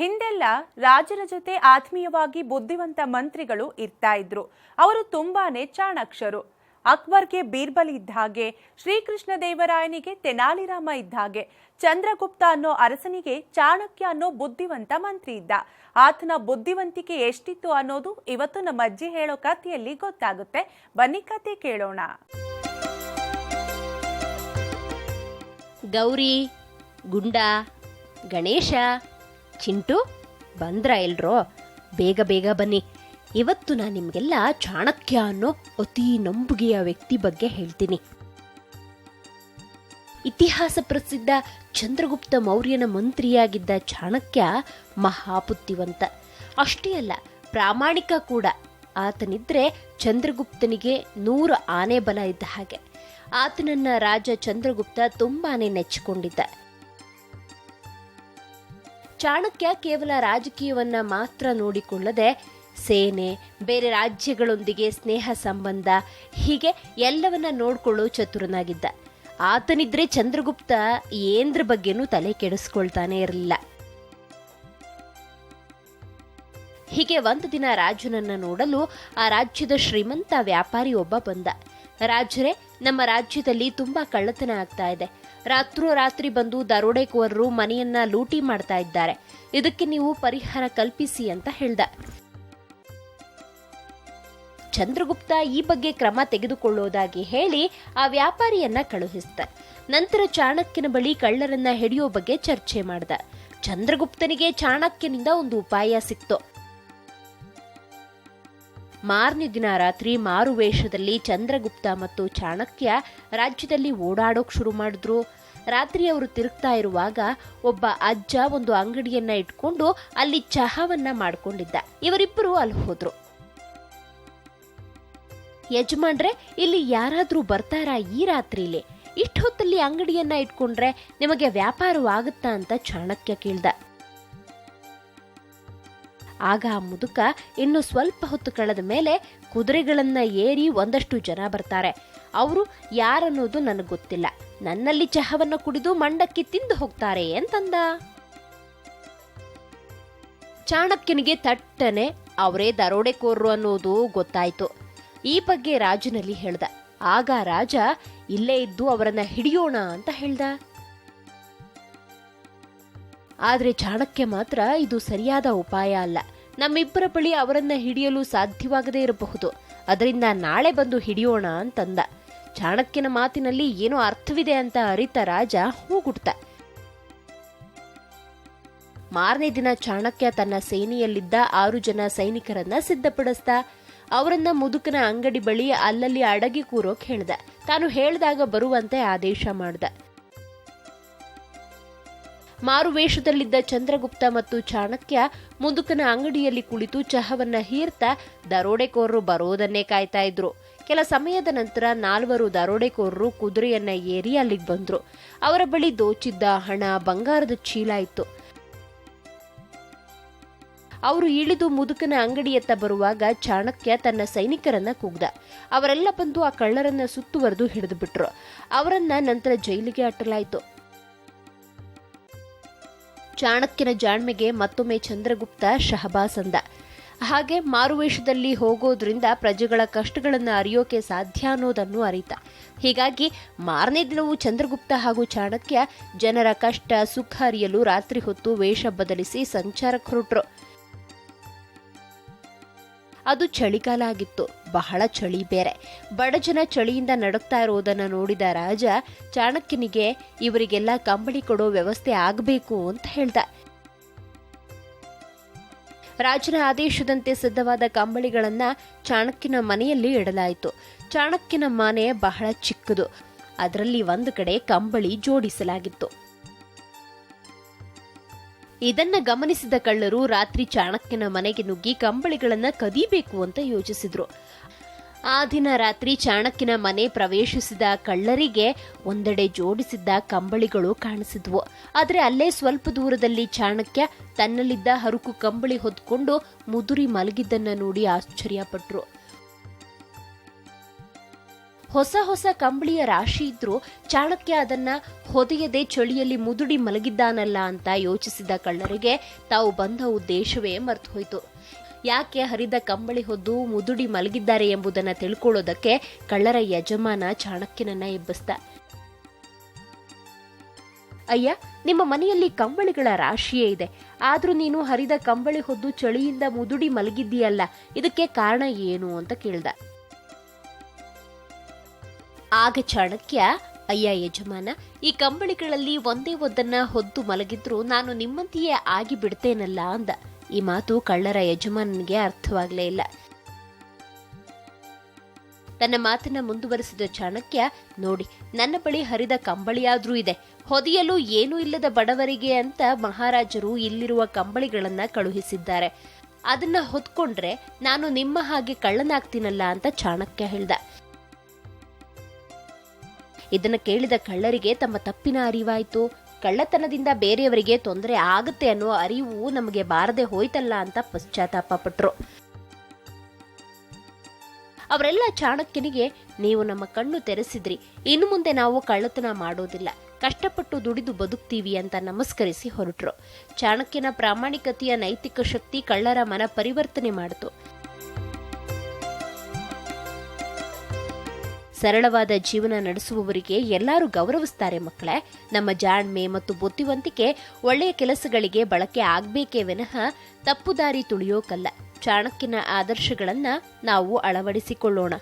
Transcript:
ಹಿಂದೆಲ್ಲ ರಾಜರ ಜೊತೆ ಆತ್ಮೀಯವಾಗಿ ಬುದ್ಧಿವಂತ ಮಂತ್ರಿಗಳು ಇರ್ತಾ ಇದ್ರು. ಅವರು ತುಂಬಾನೇ ಚಾಣಾಕ್ಷರು ಅಕ್ಬರ್ಗೆ ಬೀರ್ಬಲ್ ಇದ್ದ ಹಾಗೆ, ಶ್ರೀಕೃಷ್ಣ ದೇವರಾಯನಿಗೆ ತೆನಾಲಿರಾಮ ಇದ್ದ ಹಾಗೆ, ಚಂದ್ರಗುಪ್ತ ಅನ್ನೋ ಅರಸನಿಗೆ ಚಾಣಕ್ಯ ಅನ್ನೋ ಬುದ್ಧಿವಂತ ಮಂತ್ರಿ ಇದ್ದ. ಆತನ ಬುದ್ಧಿವಂತಿಕೆ ಎಷ್ಟಿತ್ತು ಅನ್ನೋದು ಇವತ್ತು ನಮ್ಮ ಅಜ್ಜಿ ಹೇಳೋ ಕಥೆಯಲ್ಲಿ ಗೊತ್ತಾಗುತ್ತೆ. ಬನ್ನಿ ಕತೆ ಕೇಳೋಣ. ಗೌರಿ, ಗುಂಡ, ಗಣೇಶ ಚಿಂಟು, ಬಂದ್ರ ಎಲ್ರೋ? ಬೇಗ ಬೇಗ ಬನ್ನಿ. ಇವತ್ತು ನಾನು ನಿಮಗೆಲ್ಲ ಚಾಣಕ್ಯ ಅನ್ನೋ ಅತಿ ನಂಬುಗೆಯ ವ್ಯಕ್ತಿ ಬಗ್ಗೆ ಹೇಳ್ತೀನಿ. ಇತಿಹಾಸ ಪ್ರಸಿದ್ಧ ಚಂದ್ರಗುಪ್ತ ಮೌರ್ಯನ ಮಂತ್ರಿಯಾಗಿದ್ದ ಚಾಣಕ್ಯ ಮಹಾಬುದ್ಧಿವಂತ ಅಷ್ಟೇ ಅಲ್ಲ, ಪ್ರಾಮಾಣಿಕ ಕೂಡ. ಆತನಿದ್ರೆ ಚಂದ್ರಗುಪ್ತನಿಗೆ ನೂರು ಆನೆ ಬಲ ಇದ್ದ ಹಾಗೆ. ಆತನನ್ನ ರಾಜ ಚಂದ್ರಗುಪ್ತ ತುಂಬಾನೇ ನೆಚ್ಚಿಕೊಂಡಿದ್ದ. ಚಾಣಕ್ಯ ಕೇವಲ ರಾಜಕೀಯವನ್ನ ಮಾತ್ರ ನೋಡಿಕೊಳ್ಳದೆ ಸೇನೆ, ಬೇರೆ ರಾಜ್ಯಗಳೊಂದಿಗೆ ಸ್ನೇಹ ಸಂಬಂಧ, ಹೀಗೆ ಎಲ್ಲವನ್ನ ನೋಡಿಕೊಳ್ಳೋ ಚತುರನಾಗಿದ್ದ. ಆತನಿದ್ರೆ ಚಂದ್ರಗುಪ್ತ ಏಂದ್ರ ಬಗ್ಗೆನೂ ತಲೆ ಕೆಡಿಸ್ಕೊಳ್ತಾನೆ ಇರಲಿಲ್ಲ. ಹೀಗೆ ಒಂದು ದಿನ ರಾಜನನ್ನ ನೋಡಲು ಆ ರಾಜ್ಯದ ಶ್ರೀಮಂತ ವ್ಯಾಪಾರಿ ಒಬ್ಬ ಬಂದ. ರಾಜರೇ, ನಮ್ಮ ರಾಜ್ಯದಲ್ಲಿ ತುಂಬಾ ಕಳ್ಳತನ ಆಗ್ತಾ ಇದೆ. ರಾತ್ರೋರಾತ್ರಿ ಬಂದು ದರೋಡೆಕೋರರು ಮನೆಯನ್ನ ಲೂಟಿ ಮಾಡ್ತಾ ಇದ್ದಾರೆ. ಇದಕ್ಕೆ ನೀವು ಪರಿಹಾರ ಕಲ್ಪಿಸಿ ಅಂತ ಹೇಳ್ದ. ಚಂದ್ರಗುಪ್ತ ಈ ಬಗ್ಗೆ ಕ್ರಮ ತೆಗೆದುಕೊಳ್ಳೋದಾಗಿ ಹೇಳಿ ಆ ವ್ಯಾಪಾರಿಯನ್ನ ಕಳುಹಿಸಿದ. ನಂತರ ಚಾಣಕ್ಯನ ಬಳಿ ಕಳ್ಳರನ್ನ ಹಿಡಿಯೋ ಬಗ್ಗೆ ಚರ್ಚೆ ಮಾಡ್ದ. ಚಂದ್ರಗುಪ್ತನಿಗೆ ಚಾಣಕ್ಯನಿಂದ ಒಂದು ಉಪಾಯ ಸಿಕ್ತು. ಮಾರನೇ ದಿನ ರಾತ್ರಿ ಮಾರು ವೇಷದಲ್ಲಿ ಚಂದ್ರಗುಪ್ತ ಮತ್ತು ಚಾಣಕ್ಯ ರಾಜ್ಯದಲ್ಲಿ ಓಡಾಡೋಕ್ ಶುರು ಮಾಡಿದ್ರು. ರಾತ್ರಿ ಅವರು ತಿರುಗ್ತಾ ಇರುವಾಗ ಒಬ್ಬ ಅಜ್ಜ ಒಂದು ಅಂಗಡಿಯನ್ನ ಇಟ್ಕೊಂಡು ಅಲ್ಲಿ ಚಹಾವನ್ನ ಮಾಡ್ಕೊಂಡಿದ್ದ. ಇವರಿಬ್ಬರು ಅಲ್ಲಿ ಹೋದ್ರು. ಯಜಮಾನ್ರೆ, ಇಲ್ಲಿ ಯಾರಾದ್ರೂ ಬರ್ತಾರಾ ಈ ರಾತ್ರಿಲಿ? ಇಷ್ಟೊತ್ತಲ್ಲಿ ಅಂಗಡಿಯನ್ನ ಇಟ್ಕೊಂಡ್ರೆ ನಿಮಗೆ ವ್ಯಾಪಾರವಾಗುತ್ತಾ ಅಂತ ಚಾಣಕ್ಯ ಕೇಳ್ದ. ಆಗ ಆ ಮುದುಕ ಇನ್ನು ಸ್ವಲ್ಪ ಹೊತ್ತು ಕಳೆದ ಮೇಲೆ ಕುದುರೆಗಳನ್ನ ಏರಿ ಒಂದಷ್ಟು ಜನ ಬರ್ತಾರೆ. ಅವರು ಯಾರನ್ನೋದು ನನಗೆ ಗೊತ್ತಿಲ್ಲ. ನನ್ನಲ್ಲಿ ಚಹವನ್ನು ಕುಡಿದು ಮಂಡಕ್ಕಿ ತಿಂದು ಹೋಗ್ತಾರೆ ಅಂತಂದ. ಚಾಣಕ್ಯನಿಗೆ ತಟ್ಟನೆ ಅವರೇ ದರೋಡೆಕೋರರು ಅನ್ನೋದು ಗೊತ್ತಾಯ್ತು. ಈ ಬಗ್ಗೆ ರಾಜನಲ್ಲಿ ಹೇಳ್ದ. ಆಗ ರಾಜ, ಇಲ್ಲೇ ಇದ್ದು ಅವರನ್ನ ಹಿಡಿಯೋಣ ಅಂತ ಹೇಳ್ದ. ಆದ್ರೆ ಚಾಣಕ್ಯ ಮಾತ್ರ ಇದು ಸರಿಯಾದ ಉಪಾಯ ಅಲ್ಲ. ನಮ್ಮಿಬ್ಬರ ಬಳಿ ಅವರನ್ನ ಹಿಡಿಯಲು ಸಾಧ್ಯವಾಗದೇ ಇರಬಹುದು. ಅದರಿಂದ ನಾಳೆ ಬಂದು ಹಿಡಿಯೋಣ ಅಂತಂದ. ಚಾಣಕ್ಯನ ಮಾತಿನಲ್ಲಿ ಏನೋ ಅರ್ಥವಿದೆ ಅಂತ ಅರಿತ ರಾಜ ಹೂಗುಡ್ತ ಮಾರನೇ ದಿನ ಚಾಣಕ್ಯ ತನ್ನ ಸೇನೆಯಲ್ಲಿದ್ದ ಆರು ಜನ ಸೈನಿಕರನ್ನ ಸಿದ್ಧಪಡಿಸ್ದ. ಅವರನ್ನ ಮುದುಕನ ಅಂಗಡಿ ಬಳಿ ಅಲ್ಲಲ್ಲಿ ಅಡಗಿ ಕೂರೋಕ್ ಹೇಳ್ದ. ತಾನು ಹೇಳಿದಾಗ ಬರುವಂತೆ ಆದೇಶ ಮಾಡ್ದ. ಮಾರುವೇಷದಲ್ಲಿದ್ದ ಚಂದ್ರಗುಪ್ತ ಮತ್ತು ಚಾಣಕ್ಯ ಮುದುಕನ ಅಂಗಡಿಯಲ್ಲಿ ಕುಳಿತು ಚಹವನ್ನ ಹೀರ್ತಾ ದರೋಡೆಕೋರರು ಬರೋದನ್ನೇ ಕಾಯ್ತಾ ಇದ್ರು. ಕೆಲ ಸಮಯದ ನಂತರ ನಾಲ್ವರು ದರೋಡೆಕೋರರು ಕುದುರೆಯನ್ನ ಏರಿ ಅಲ್ಲಿಗೆ ಬಂದ್ರು. ಅವರ ಬಳಿ ದೋಚಿದ್ದ ಹಣ, ಬಂಗಾರದ ಚೀಲ ಇತ್ತು. ಅವರು ಇಳಿದು ಮುದುಕನ ಅಂಗಡಿಯತ್ತ ಬರುವಾಗ ಚಾಣಕ್ಯ ತನ್ನ ಸೈನಿಕರನ್ನ ಕೂಗ್ದ. ಅವರೆಲ್ಲ ಬಂದು ಆ ಕಳ್ಳರನ್ನ ಸುತ್ತುವರೆದು ಹಿಡಿದು ಬಿಟ್ರು. ಅವರನ್ನ ನಂತರ ಜೈಲಿಗೆ ಅಟ್ಟಲಾಯಿತು. ಚಾಣಕ್ಯನ ಜಾಣ್ಮೆಗೆ ಮತ್ತೊಮ್ಮೆ ಚಂದ್ರಗುಪ್ತ ಶಹಬಾಸ್ ಅಂದ ಹಾಗೆ ಮಾರುವೇಷದಲ್ಲಿ ಹೋಗೋದ್ರಿಂದ ಪ್ರಜೆಗಳ ಕಷ್ಟಗಳನ್ನು ಅರಿಯೋಕೆ ಸಾಧ್ಯ ಅನ್ನೋದನ್ನು ಅರಿತ. ಹೀಗಾಗಿ ಮಾರನೇ ದಿನವೂ ಚಂದ್ರಗುಪ್ತ ಹಾಗೂ ಚಾಣಕ್ಯ ಜನರ ಕಷ್ಟ, ಸುಖ ಅರಿಯಲು ರಾತ್ರಿ ಹೊತ್ತು ವೇಷ ಬದಲಿಸಿ ಸಂಚಾರಕ್ಕೆ ಹೊರಟ್ರು ಅದು ಚಳಿಗಾಲ ಆಗಿತ್ತು. ಬಹಳ ಚಳಿ ಬೇರೆ. ಬಡಜನ ಚಳಿಯಿಂದ ನಡುಕ್ತಾ ಇರೋದನ್ನು ನೋಡಿದ ರಾಜ ಚಾಣಕ್ಯನಿಗೆ ಇವರಿಗೆಲ್ಲ ಕಂಬಳಿ ಕೊಡೋ ವ್ಯವಸ್ಥೆ ಆಗಬೇಕು ಅಂತ ಹೇಳ್ದ. ರಾಜನ ಆದೇಶದಂತೆ ಸಿದ್ಧವಾದ ಕಂಬಳಿಗಳನ್ನ ಚಾಣಕ್ಯನ ಮನೆಯಲ್ಲಿ ಇಡಲಾಯಿತು. ಚಾಣಕ್ಯನ ಮನೆ ಬಹಳ ಚಿಕ್ಕದು. ಅದರಲ್ಲಿ ಒಂದು ಕಡೆ ಕಂಬಳಿ ಜೋಡಿಸಲಾಗಿತ್ತು. ಇದನ್ನ ಗಮನಿಸಿದ ಕಳ್ಳರು ರಾತ್ರಿ ಚಾಣಕ್ಯನ ಮನೆಗೆ ನುಗ್ಗಿ ಕಂಬಳಿಗಳನ್ನ ಕದಿಬೇಕು ಅಂತ ಯೋಚಿಸಿದ್ರು. ಆ ದಿನ ರಾತ್ರಿ ಚಾಣಕ್ಯನ ಮನೆ ಪ್ರವೇಶಿಸಿದ ಕಳ್ಳರಿಗೆ ಒಂದೆಡೆ ಜೋಡಿಸಿದ್ದ ಕಂಬಳಿಗಳು ಕಾಣಿಸಿದ್ವು. ಆದರೆ ಅಲ್ಲೇ ಸ್ವಲ್ಪ ದೂರದಲ್ಲಿ ಚಾಣಕ್ಯ ತನ್ನಲ್ಲಿದ್ದ ಹರುಕು ಕಂಬಳಿ ಹೊದ್ಕೊಂಡು ಮುದುರಿ ಮಲಗಿದ್ದನ್ನ ನೋಡಿ ಆಶ್ಚರ್ಯಪಟ್ರು. ಹೊಸ ಹೊಸ ಕಂಬಳಿಯ ರಾಶಿ ಇದ್ರೂ ಚಾಣಕ್ಯ ಅದನ್ನ ಹೊದೆಯದೆ ಚಳಿಯಲ್ಲಿ ಮುದುಡಿ ಮಲಗಿದ್ದಾನಲ್ಲ ಅಂತ ಯೋಚಿಸಿದ ಕಳ್ಳರಿಗೆ ತಾವು ಬಂದ ಉದ್ದೇಶವೇ ಮರ್ತು ಹೋಯಿತು. ಯಾಕೆ ಹರಿದ ಕಂಬಳಿ ಹೊದ್ದು ಮುದುಡಿ ಮಲಗಿದ್ದಾರೆ ಎಂಬುದನ್ನು ತಿಳ್ಕೊಳ್ಳೋದಕ್ಕೆ ಕಳ್ಳರ ಯಜಮಾನ ಚಾಣಕ್ಯನನ್ನ ಎಬ್ಬಿಸ್ತ ಅಯ್ಯ, ನಿಮ್ಮ ಮನೆಯಲ್ಲಿ ಕಂಬಳಿಗಳ ರಾಶಿಯೇ ಇದೆ. ಆದರೂ ನೀನು ಹರಿದ ಕಂಬಳಿ ಹೊದ್ದು ಚಳಿಯಿಂದ ಮುದುಡಿ ಮಲಗಿದ್ದೀಯಲ್ಲ, ಇದಕ್ಕೆ ಕಾರಣ ಏನು ಅಂತ ಕೇಳ್ದ. ಆಗ ಚಾಣಕ್ಯ, ಅಯ್ಯ ಯಜಮಾನ, ಈ ಕಂಬಳಿಗಳಲ್ಲಿ ಒಂದೇ ಒಂದನ್ನ ಹೊದ್ದು ಮಲಗಿದ್ರು ನಾನು ನಿಮ್ಮಂತೆಯೇ ಆಗಿ ಬಿಡ್ತೇನಲ್ಲ ಅಂದ. ಈ ಮಾತು ಕಳ್ಳರ ಯಜಮಾನನಿಗೆ ಅರ್ಥವಾಗಲೇ ಇಲ್ಲ. ತನ್ನ ಮಾತನ್ನ ಮುಂದುವರೆಸಿದ ಚಾಣಕ್ಯ, ನೋಡಿ, ನನ್ನ ಬಳಿ ಹರಿದ ಕಂಬಳಿಯಾದ್ರೂ ಇದೆ. ಹೊದಿಯಲು ಏನೂ ಇಲ್ಲದ ಬಡವರಿಗೆ ಅಂತ ಮಹಾರಾಜರು ಇಲ್ಲಿರುವ ಕಂಬಳಿಗಳನ್ನ ಕಳುಹಿಸಿದ್ದಾರೆ. ಅದನ್ನ ಹೊತ್ಕೊಂಡ್ರೆ ನಾನು ನಿಮ್ಮ ಹಾಗೆ ಕಳ್ಳನಾಗ್ತೀನಲ್ಲ ಅಂತ ಚಾಣಕ್ಯ ಹೇಳ್ದ. ಇದನ್ನ ಕೇಳಿದ ಕಳ್ಳರಿಗೆ ತಮ್ಮ ತಪ್ಪಿನ ಅರಿವಾಯಿತು. ಕಳ್ಳತನದಿಂದ ಬೇರೆಯವರಿಗೆ ತೊಂದರೆ ಆಗುತ್ತೆ ಅನ್ನೋ ಅರಿವು ನಮಗೆ ಬಾರದೆ ಹೋಯ್ತಲ್ಲ ಅಂತ ಪಶ್ಚಾತ್ತಾಪ ಪಟ್ರು. ಅವರೆಲ್ಲ ಚಾಣಕ್ಯನಿಗೆ, ನೀವು ನಮ್ಮ ಕಣ್ಣು ತೆರೆಸಿದ್ರಿ. ಇನ್ನು ಮುಂದೆ ನಾವು ಕಳ್ಳತನ ಮಾಡೋದಿಲ್ಲ. ಕಷ್ಟಪಟ್ಟು ದುಡಿದು ಬದುಕ್ತೀವಿ ಅಂತ ನಮಸ್ಕರಿಸಿ ಹೊರಟ್ರು. ಚಾಣಕ್ಯನ ಪ್ರಾಮಾಣಿಕತೆಯ ನೈತಿಕ ಶಕ್ತಿ ಕಳ್ಳರ ಮನ ಪರಿವರ್ತನೆ ಮಾಡಿತು. ಸರಳವಾದ ಜೀವನ ನಡೆಸುವವರಿಗೆ ಎಲ್ಲರೂ ಗೌರವಿಸ್ತಾರೆ ಮಕ್ಕಳೇ. ನಮ್ಮ ಜಾಣ್ಮೆ ಮತ್ತು ಬುದ್ಧಿವಂತಿಕೆ ಒಳ್ಳೆಯ ಕೆಲಸಗಳಿಗೆ ಬಳಕೆ ಆಗ್ಬೇಕೇ ವಿನಃ ತಪ್ಪು ದಾರಿ ತುಳಿಯೋಕಲ್ಲ. ಚಾಣಕ್ಯನ ಆದರ್ಶಗಳನ್ನು ನಾವು ಅಳವಡಿಸಿಕೊಳ್ಳೋಣ.